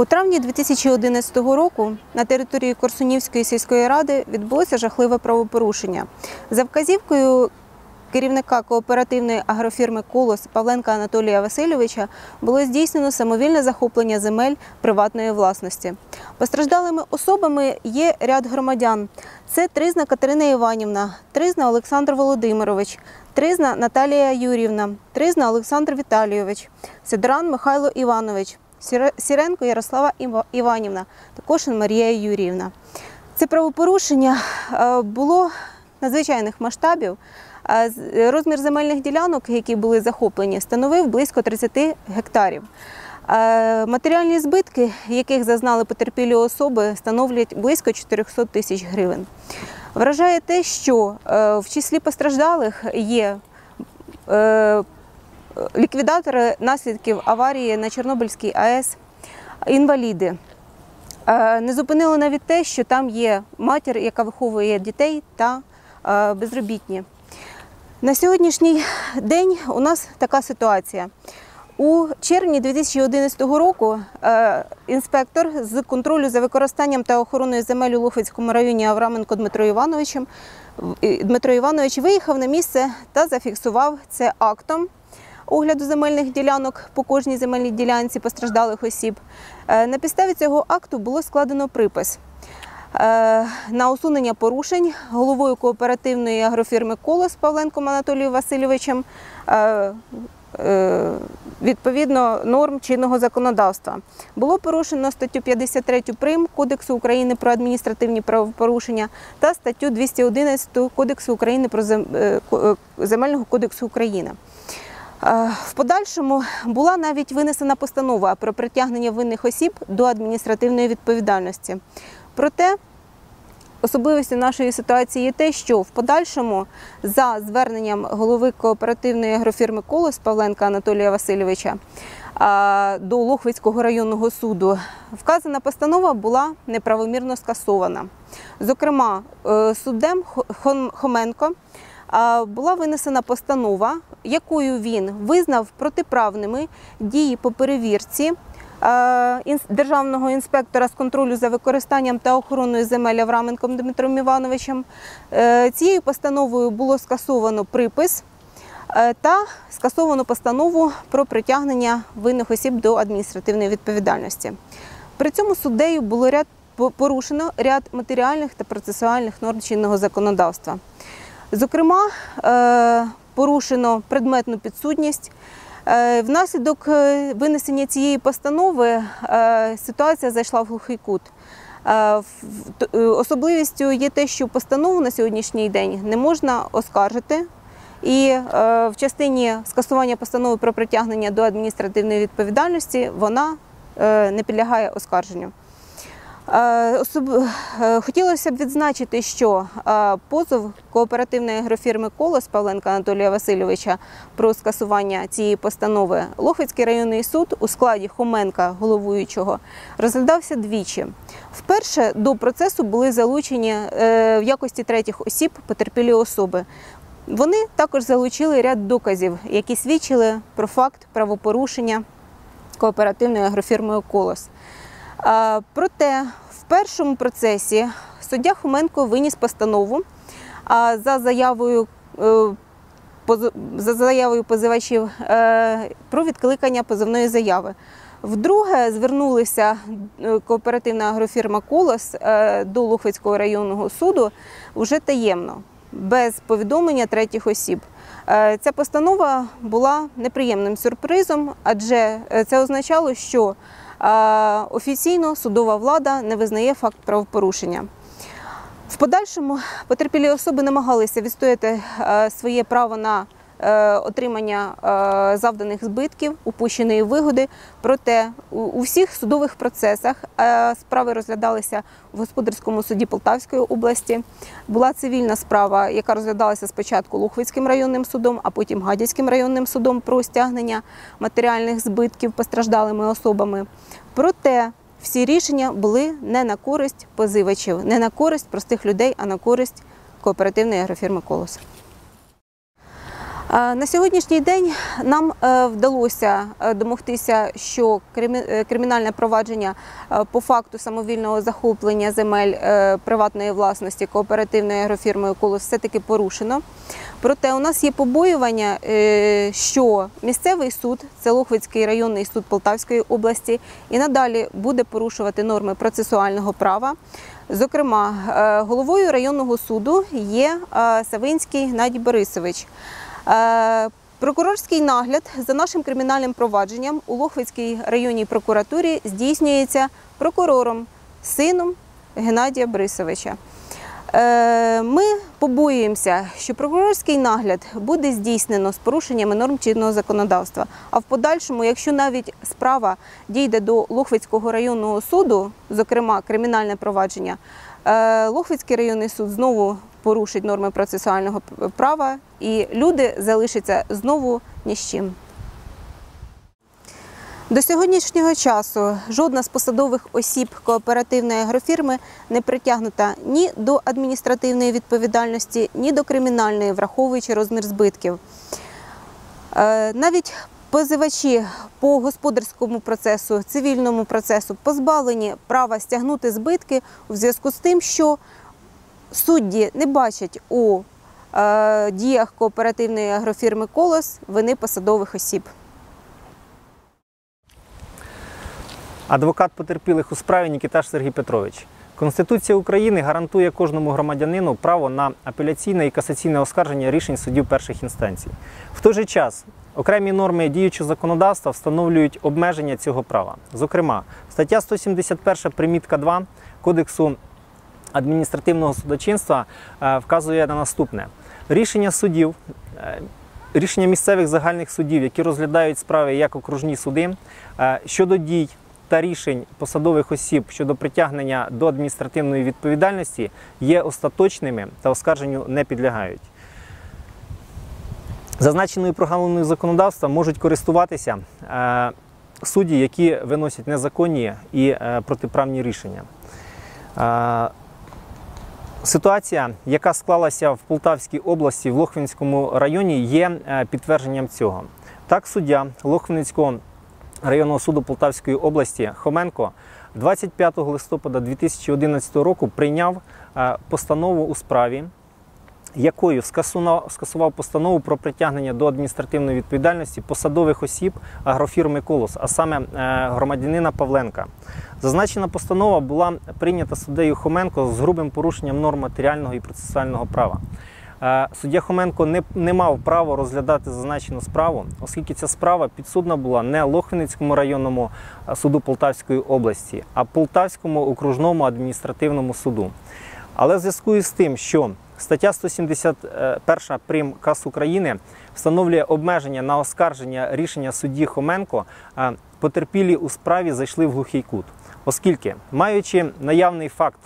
У травні 2011 року на території Корсунівської сільської ради відбулося жахливе правопорушення. За вказівкою керівника кооперативної агрофірми Колос Павленка Анатолія Васильовича було здійснено самовільне захоплення земель приватної власності. Постраждалими особами є ряд громадян. Це Тризна Катерина Іванівна, Тризна Олександр Володимирович, Тризна Наталія Юрівна, Тризна Олександр Віталійович, Сидоран Михайло Іванович, Сіренко Ярослава Іванівна, також Марія Юріївна. Це правопорушення е, було надзвичайних масштабів. Розмір земельних ділянок, які були захоплені, становив близько 30 гектарів. Е, Матеріальні збитки, яких зазнали потерпілі особи, становлять близько 400 тисяч гривень. Вражає те, що е, в числі постраждалих є ліквідатори наслідків аварії на Чорнобильській АЕС, інваліди. Е, Не зупинило навіть те, що там є матір, яка виховує дітей та е, безробітні. На сьогоднішній день у нас така ситуація. У червні 2011 року е, інспектор з контролю за використанням та охороною земель у Лухвицькому районі Авраменко Дмитро Івановичем Дмитро Іванович виїхав на місце та зафіксував це актом огляду земельних ділянок по кожній земельній ділянці постраждалих осіб. Е, На підставі цього акту було складено припис е, на усунення порушень головою кооперативної агрофірми Колос Павленком Анатолієм Васильовичем е, відповідно норм чинного законодавства. Було порушено статтю 53 прим Кодексу України про адміністративні правопорушення та статтю 211 Кодексу України про земельного кодексу України. Е, В подальшому була навіть винесена постанова про притягнення винних осіб до адміністративної відповідальності. Проте особливістю нашої ситуації є те, що в подальшому за зверненням голови кооперативної агрофірми Колос Павленка Анатолія Васильовича до Лохвицького районного суду вказана постанова була неправомірно скасована. Зокрема, е, суддем Хоменко була винесена постанова, якою він визнав протиправними дії по перевірці е, державного інспектора з контролю за використанням та охороною земель Авраменком Дмитром Івановичем. Е, Цією постановою було скасовано припис е, та скасовано постанову про притягнення винних осіб до адміністративної відповідальності. При цьому суддею було ряд порушено ряд матеріальних та процесуальних норм чинного законодавства. Зокрема, порушено предметну підсудність. Е, Внаслідок е, винесення цієї постанови е, ситуація зайшла в глухий кут. Особливістю є те, що постанову на сьогоднішній день не можна оскаржити. І в частині скасування постанови про притягнення до адміністративної відповідальності вона не підлягає оскарженню. Е, е, Хотілося б відзначити, що е, позов кооперативної агрофірми Колос Павленка Анатолія Васильовича про скасування цієї постанови Лохвицький районний суд у складі Хоменка головуючого розглядався двічі. Вперше до процесу були залучені в якості третіх осіб потерпілі особи. Вони також залучили ряд доказів, які свідчили про факт правопорушення кооперативною агрофірмою Колос. Проте в першому процесі суддя Хоменко виніс постанову за заявою. е, За заявою позивачів е, про відкликання позовної заяви. Вдруге звернулися е, кооперативна агрофірма Колос до Лухвицького районного суду вже таємно, без повідомлення третіх осіб. Ця постанова була неприємним сюрпризом, адже це означало, що офіційно судова влада не визнає факт правопорушення. В подальшому потерпілі особи намагалися відстояти е, своє право на отримання е, завданих збитків, упущеної вигоди. Проте у, у всіх судових процесах е, справи розглядалися в господарському суді Полтавської області. Була цивільна справа, яка розглядалася спочатку Лухвицьким районним судом, а потім Гадяцьким районним судом про стягнення матеріальних збитків постраждалими особами. Проте всі рішення були не на користь позивачів, не на користь простих людей, а на користь кооперативної агрофірми Колос. Е, На сьогоднішній день нам е, вдалося е, домогтися, що кримінальне провадження по факту самовільного захоплення земель приватної власності кооперативною агрофірмою «Колос» все-таки порушено. Проте у нас є побоювання, що місцевий суд, це Лохвицький районний суд Полтавської області, і надалі буде порушувати норми процесуального права. Зокрема, головою районного суду є Савинський Гнадій Борисович. Е, Прокурорський нагляд за нашим кримінальним провадженням у Лохвицькій районній прокуратурі здійснюється прокурором, сином Геннадія Борисовича. Е, Ми побоюємося, що прокурорський нагляд буде здійснено з порушеннями норм чинного законодавства. А в подальшому, якщо навіть справа дійде до Лохвицького районного суду, зокрема кримінальне провадження, е, Лохвицький районний суд знову порушить норми процесуального права, і люди залишаться знову ні з чим. До сьогоднішнього часу жодна з посадових осіб кооперативної агрофірми не притягнута ні до адміністративної відповідальності, ні до кримінальної, враховуючи розмір збитків. Е, Навіть позивачі по господарському процесу, цивільному процесу позбавлені права стягнути збитки у зв'язку з тим, що судді не бачать у е, діях кооперативної агрофірми Колос вини посадових осіб. Адвокат потерпілих у справі Нікіташ Сергій Петрович. Конституція України гарантує кожному громадянину право на апеляційне і касаційне оскарження рішень судів перших інстанцій. В той же час окремі норми діючого законодавства встановлюють обмеження цього права. Зокрема, стаття 171 примітка 2 Кодексу адміністративного судочинства е, вказує на наступне: рішення судів. е, Рішення місцевих загальних судів, які розглядають справи як окружні суди, е, щодо дій та рішень посадових осіб щодо притягнення до адміністративної відповідальності є остаточними та оскарженню не підлягають. Зазначеною прогалиною законодавства можуть користуватися судді, які виносять незаконні і протиправні рішення. Ситуація, яка склалася в Полтавській області в Лохвинському районі, є е, підтвердженням цього. Так, суддя Лохвинського районного суду Полтавської області Хоменко 25 листопада 2011 року прийняв е, постанову у справі, якою скасував постанову про притягнення до адміністративної відповідальності посадових осіб агрофірми Колос, а саме е, громадянина Павленка. Зазначена постанова була прийнята суддею Хоменко з грубим порушенням норм матеріального і процесуального права. Е, Суддя Хоменко не, не мав права розглядати зазначену справу, оскільки ця справа підсудна була не Лохвиницькому районному е, суду Полтавської області, а Полтавському окружному адміністративному суду. Але в зв'язку із тим, що стаття 171 прим. КАС України встановлює обмеження на оскарження рішення судді Хоменко, е, потерпілі у справі зайшли в глухий кут, оскільки, маючи наявний факт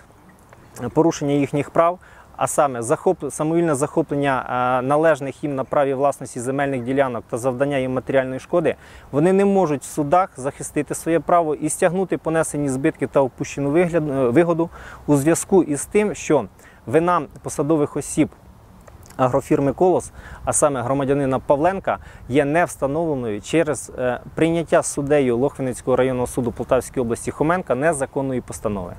порушення їхніх прав, а саме самовільне захоплення е, належних їм на праві власності земельних ділянок та завдання їм матеріальної шкоди, вони не можуть в судах захистити своє право і стягнути понесені збитки та опущену е, вигоду у зв'язку із тим, що вина посадових осіб агрофірми Колос, а саме громадянина Павленка, є не встановленою через е, прийняття суддею Лохвиницького районного суду Полтавської області Хоменка незаконної постанови.